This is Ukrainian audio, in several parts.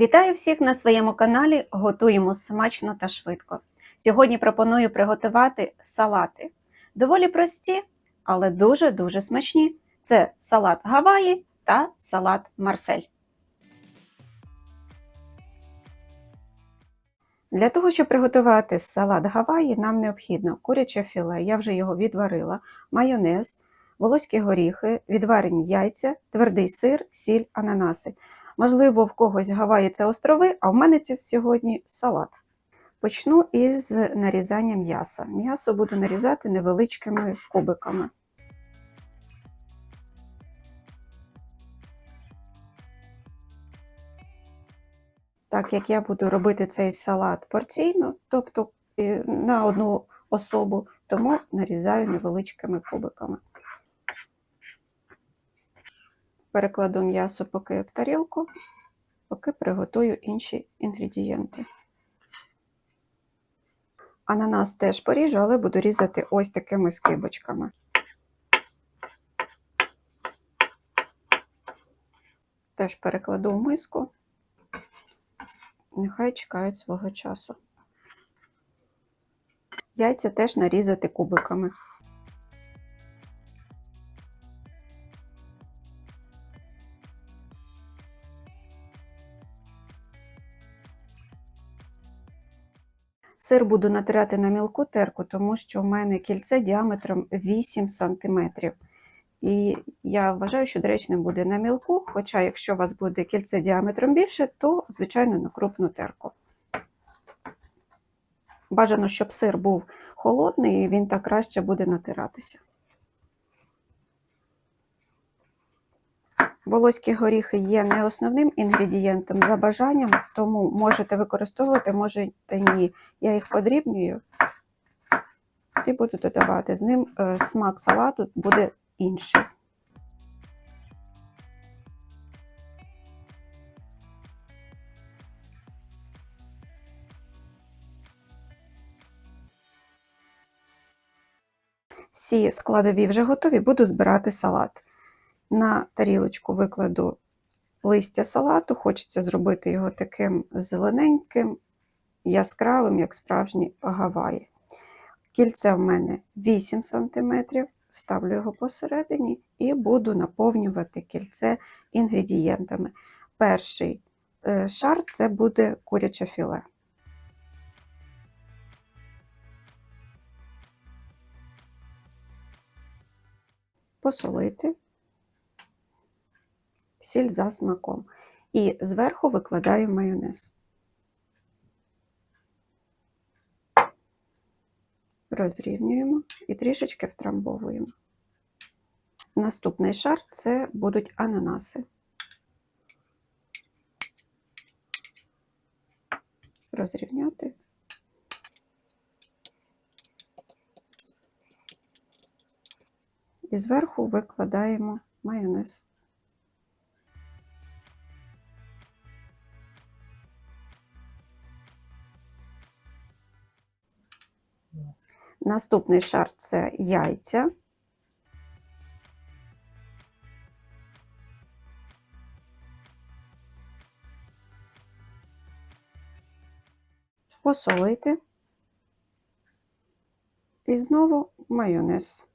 Вітаю всіх на своєму каналі Готуємо смачно та швидко. Сьогодні пропоную приготувати салати. Доволі прості, але дуже-дуже смачні. Це салат Гаваї та салат Марсель. Для того, щоб приготувати салат Гаваї, нам необхідно куряче філе, я вже його відварила, майонез, волоські горіхи, відварені яйця, твердий сир, сіль, ананаси. Можливо, в когось Гаваї це острови, а в мене це сьогодні салат. Почну із нарізання м'яса. М'ясо буду нарізати невеличкими кубиками. Так як я буду робити цей салат порційно, тобто на одну особу, тому нарізаю невеличкими кубиками. Перекладу м'ясо поки в тарілку, поки приготую інші інгредієнти. Ананас теж поріжу, але буду різати ось такими скибочками. Теж перекладу в миску, нехай чекають свого часу. Яйця теж нарізати кубиками. Сир буду натирати на мілку терку, тому що в мене кільце діаметром 8 см. І я вважаю, що доречним буде на мілку, хоча якщо у вас буде кільце діаметром більше, то, звичайно, на крупну терку. Бажано, щоб сир був холодний, і він так краще буде натиратися. Волоські горіхи є не основним інгредієнтом за бажанням, тому можете використовувати, можете ні. Я їх подрібнюю і буду додавати. З ним е, смак салату буде інший. Всі складові вже готові, буду збирати салат. На тарілочку викладу листя салату, хочеться зробити його таким зелененьким, яскравим, як справжні гаваї. Кільце в мене 8 см, ставлю його посередині і буду наповнювати кільце інгредієнтами. Перший е, шар це буде куряче філе. Посолити сіль за смаком. І зверху викладаю майонез. Розрівнюємо і трішечки втрамбовуємо. Наступний шар це будуть ананаси. Розрівняти. І зверху викладаємо майонез. Наступний шар це яйця. Посолити. І знову майонез.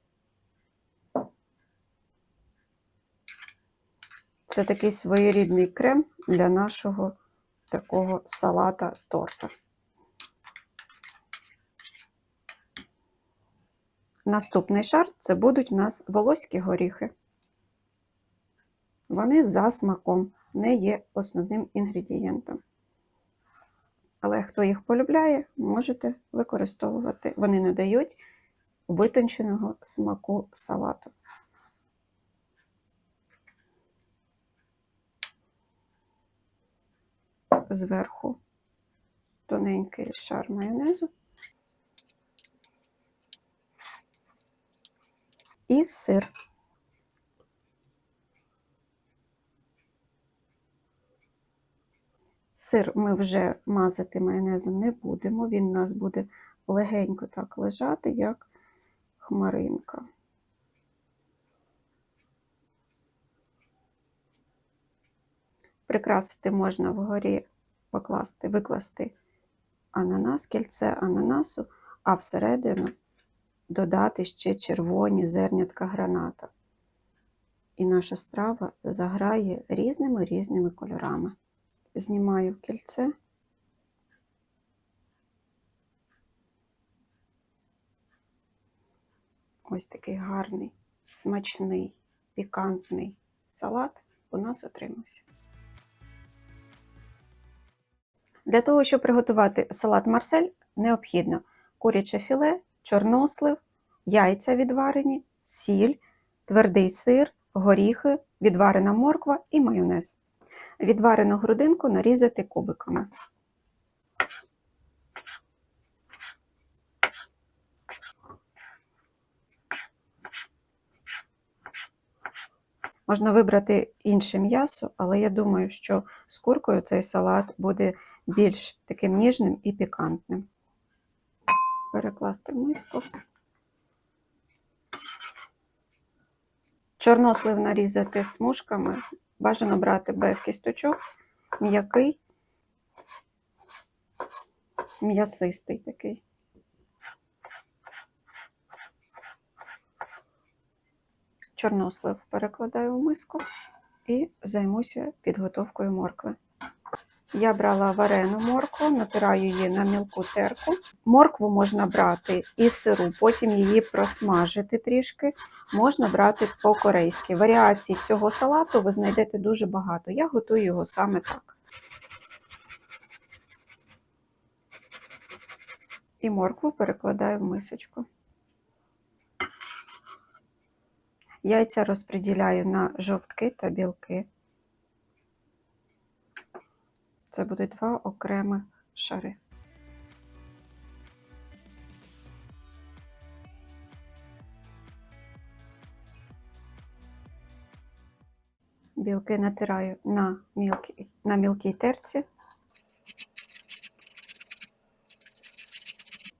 Це такий своєрідний крем для нашого такого салата торта. Наступний шар це будуть у нас волоські горіхи. Вони за смаком, не є основним інгредієнтом. Але хто їх полюбляє, можете використовувати. Вони не дають витонченого смаку салату. Зверху тоненький шар майонезу. І сир. Сир ми вже мазати майонезом не будемо, він у нас буде легенько так лежати, як хмаринка. Прикрасити можна вгорі покласти, викласти ананас, кільце ананасу, а всередину додати ще червоні зернятка граната. І наша страва заграє різними різними кольорами. Знімаю кільце. Ось такий гарний, смачний, пікантний салат у нас отримався. Для того, щоб приготувати салат Марсель, необхідно куряче філе, чорнослив, яйця відварені, сіль, твердий сир, горіхи, відварена морква і майонез. Відварену грудинку нарізати кубиками. Можна вибрати інше м'ясо, але я думаю, що з куркою цей салат буде більш таким ніжним і пікантним. Перекласти в миску. Чорнослив нарізати смужками. Бажано брати без кісточок, м'який, м'ясистий такий. Чорнослив перекладаю в миску і займуся підготовкою моркви. Я брала варену моркву, натираю її на мілку терку. Моркву можна брати і сиру, потім її просмажити трішки. Можна брати по-корейськи. Варіацій цього салату ви знайдете дуже багато. Я готую його саме так. І моркву перекладаю в мисочку. Яйця розподіляю на жовтки та білки. Це будуть два окремих шари. Білки натираю на мілкій, на мілкій терці.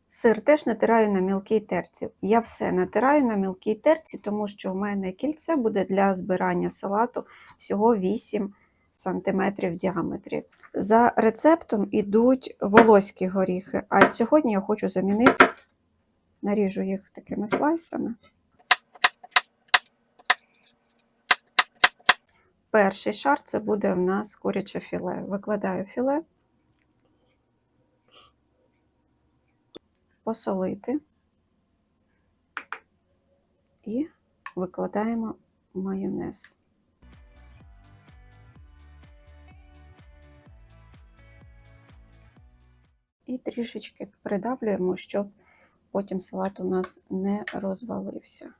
Сир теж натираю на мілкій терці. Я все натираю на мілкій терці, тому що у мене кільце буде для збирання салату всього 8 см в діаметрі. За рецептом ідуть волоські горіхи, а сьогодні я хочу замінити, наріжу їх такими слайсами. Перший шар це буде в нас куряче філе. Викладаю філе, посолити і викладаємо майонез. І трішечки придавлюємо, щоб потім салат у нас не розвалився.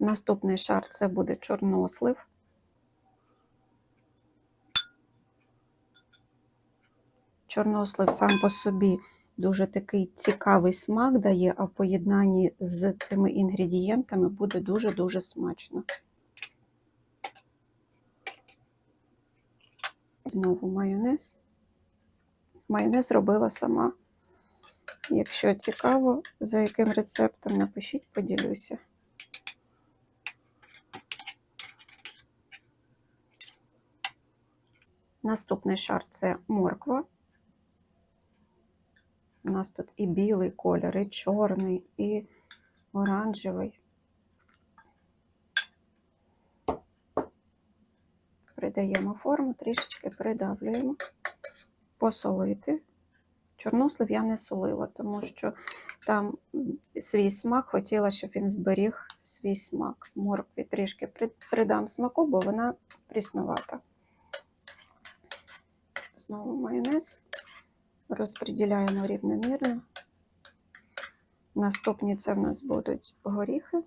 Наступний шар це буде чорнослив. Чорнослив сам по собі дуже такий цікавий смак дає, а в поєднанні з цими інгредієнтами буде дуже-дуже смачно. Знову майонез. Майонез робила сама. Якщо цікаво, за яким рецептом, напишіть, поділюся. Наступний шар це морква. У нас тут і білий колір, і чорний, і оранжевий. Придаємо форму, трішечки придавлюємо, посолити. Чорнослив я не солила, тому що там свій смак хотіла, щоб він зберіг свій смак. Моркві трішки придам смаку, бо вона пріснувата. Знову майонез. Розподіляємо рівномірно. Наступні це в нас будуть горіхи.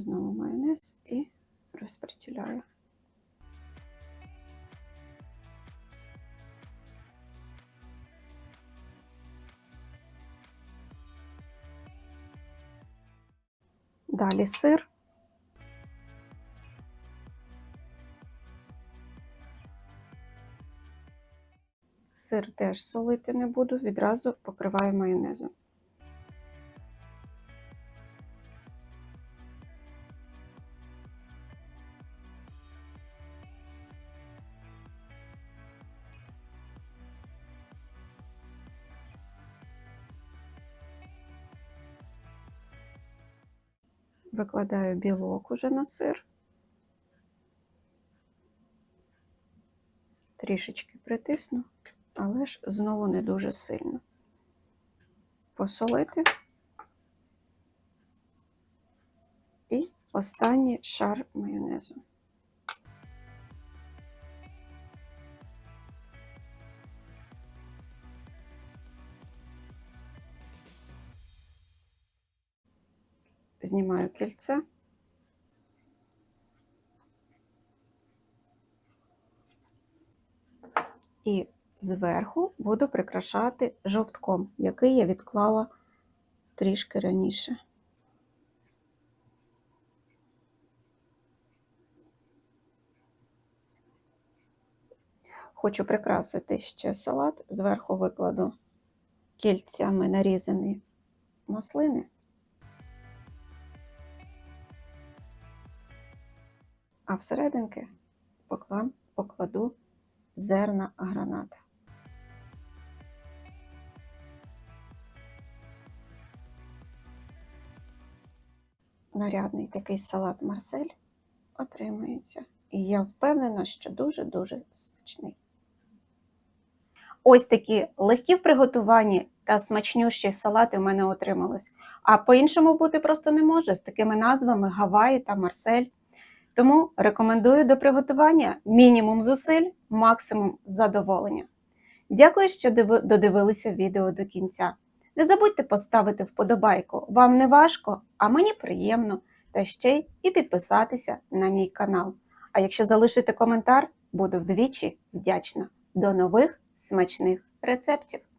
Знову майонез і розподіляю. Далі сир. Сир теж солити не буду, відразу покриваю майонезом. Викладаю білок уже на сир. Трішечки притисну, але ж знову не дуже сильно. Посолити. І останній шар майонезу. Знімаю кільце. І зверху буду прикрашати жовтком, який я відклала трішки раніше. Хочу прикрасити ще салат, зверху викладу кільцями нарізані маслини. А всерединки поклам, покладу зерна граната. Нарядний такий салат Марсель отримується. І я впевнена, що дуже-дуже смачний. Ось такі легкі в приготуванні та смачнющі салати в мене отримались. А по-іншому бути просто не може з такими назвами Гаваї та Марсель. Тому рекомендую до приготування мінімум зусиль, максимум задоволення. Дякую, що додивилися відео до кінця. Не забудьте поставити вподобайку. Вам не важко, а мені приємно. Та ще й і підписатися на мій канал. А якщо залишите коментар, буду вдвічі вдячна. До нових смачних рецептів!